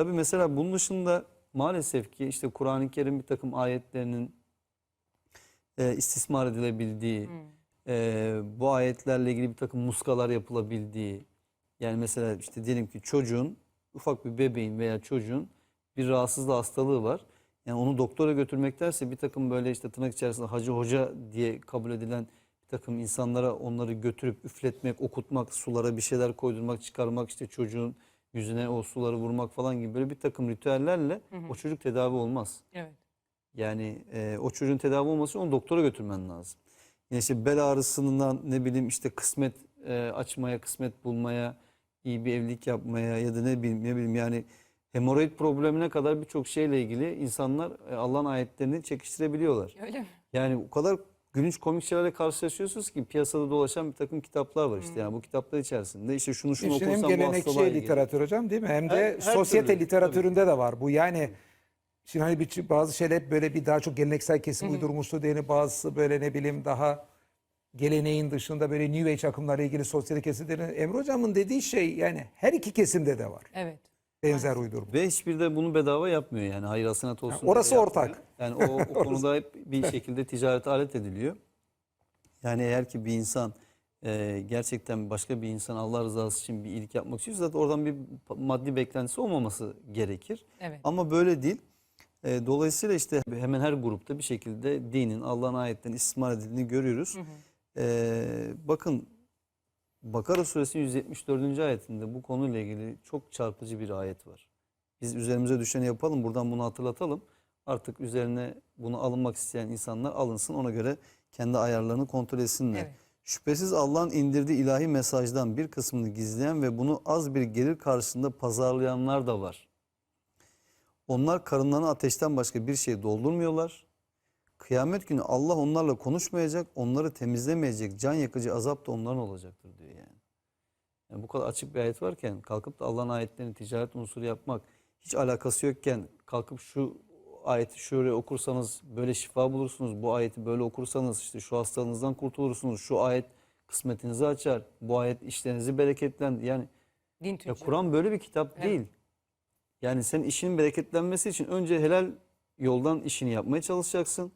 Tabii mesela bunun dışında maalesef ki işte Kur'an-ı Kerim bir takım ayetlerinin e, istismar edilebildiği, e, bu ayetlerle ilgili bir takım muskalar yapılabildiği, yani mesela işte diyelim ki çocuğun, ufak bir bebeğin veya çocuğun bir rahatsızlığı hastalığı var. Yani onu doktora götürmektense bir takım böyle işte tırnak içerisinde hacı hoca diye kabul edilen bir takım insanlara onları götürüp üfletmek, okutmak, sulara bir şeyler koydurmak, çıkarmak, işte çocuğun yüzüne o suları vurmak falan gibi böyle bir takım ritüellerle o çocuk tedavi olmaz. Evet. Yani e, o çocuğun tedavi olması için onu doktora götürmen lazım. Yani işte bel ağrısından ne bileyim işte kısmet e, açmaya, kısmet bulmaya, iyi bir evlilik yapmaya ya da ne bileyim ne bileyim yani hemoroid problemine kadar birçok şeyle ilgili insanlar e, Allah'ın ayetlerini çekiştirebiliyorlar. Öyle mi? Yani o kadar gülünç komik şeylerle karşılaşıyorsunuz ki piyasada dolaşan bir takım kitaplar var işte. Yani bu kitaplar içerisinde işte şunu şunu İşte hem okursan bu gelenekçi hastalığa iyi gelir. literatür hocam değil mi? Hem de Her- her sosyete türlü, literatüründe de var bu. Yani şimdi hani bir, bazı şeyler hep böyle bir daha çok geleneksel kesim uydurmuştu diye bazısı böyle ne bileyim daha geleneğin dışında böyle New Age akımlarla ilgili sosyete kesimlerin Emre hocamın dediği şey yani her iki kesimde de var. Evet. Benzer uydurma. Ve hiçbir de bunu bedava yapmıyor yani hayır hasenat olsun. Ha, orası ortak. Yani o, o konuda hep bir şekilde ticarete alet ediliyor. Yani eğer ki bir insan e, gerçekten başka bir insan Allah rızası için bir iyilik yapmak istiyorsa zaten oradan bir maddi beklentisi olmaması gerekir. Evet. Ama böyle değil. E, dolayısıyla işte hemen her grupta bir şekilde dinin Allah'ın ayetlerinin istismar edildiğini görüyoruz. E, bakın Bakara suresinin 174. ayetinde bu konuyla ilgili çok çarpıcı bir ayet var. Biz üzerimize düşeni yapalım, buradan bunu hatırlatalım. Artık üzerine bunu alınmak isteyen insanlar alınsın, ona göre kendi ayarlarını kontrol etsinler. Evet. Şüphesiz Allah'ın indirdiği ilahi mesajdan bir kısmını gizleyen ve bunu az bir gelir karşısında pazarlayanlar da var. Onlar karınlarını ateşten başka bir şey doldurmuyorlar. Kıyamet günü Allah onlarla konuşmayacak, onları temizlemeyecek, can yakıcı azap da onların olacaktır diyor yani. Yani bu kadar açık bir ayet varken kalkıp da Allah'ın ayetlerini ticaret unsuru yapmak hiç alakası yokken kalkıp şu ayeti şöyle okursanız böyle şifa bulursunuz. Bu ayeti böyle okursanız işte şu hastalığınızdan kurtulursunuz. Şu ayet kısmetinizi açar. Bu ayet işlerinizi bereketlendir. Yani Din ya. Kur'an böyle bir kitap Evet. değil. Yani sen işinin bereketlenmesi için önce helal yoldan işini yapmaya çalışacaksın.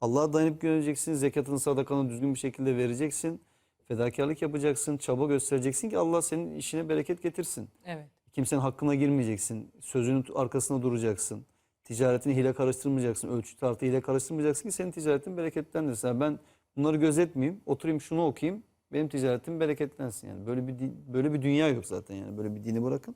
Allah'a dayanıp güveneceksin. Zekatını, sadakanı düzgün bir şekilde vereceksin. Fedakarlık yapacaksın. Çaba göstereceksin ki Allah senin işine bereket getirsin. Evet. Kimsenin hakkına girmeyeceksin. Sözünün arkasında duracaksın. Ticaretini hile karıştırmayacaksın. Ölçü tartı hile karıştırmayacaksın ki senin ticaretin bereketlendirsin. Yani ben bunları gözetmeyeyim, oturayım şunu okuyayım. Benim ticaretim bereketlensin yani. Böyle bir böyle bir dünya yok zaten yani. Böyle bir dini bırakın.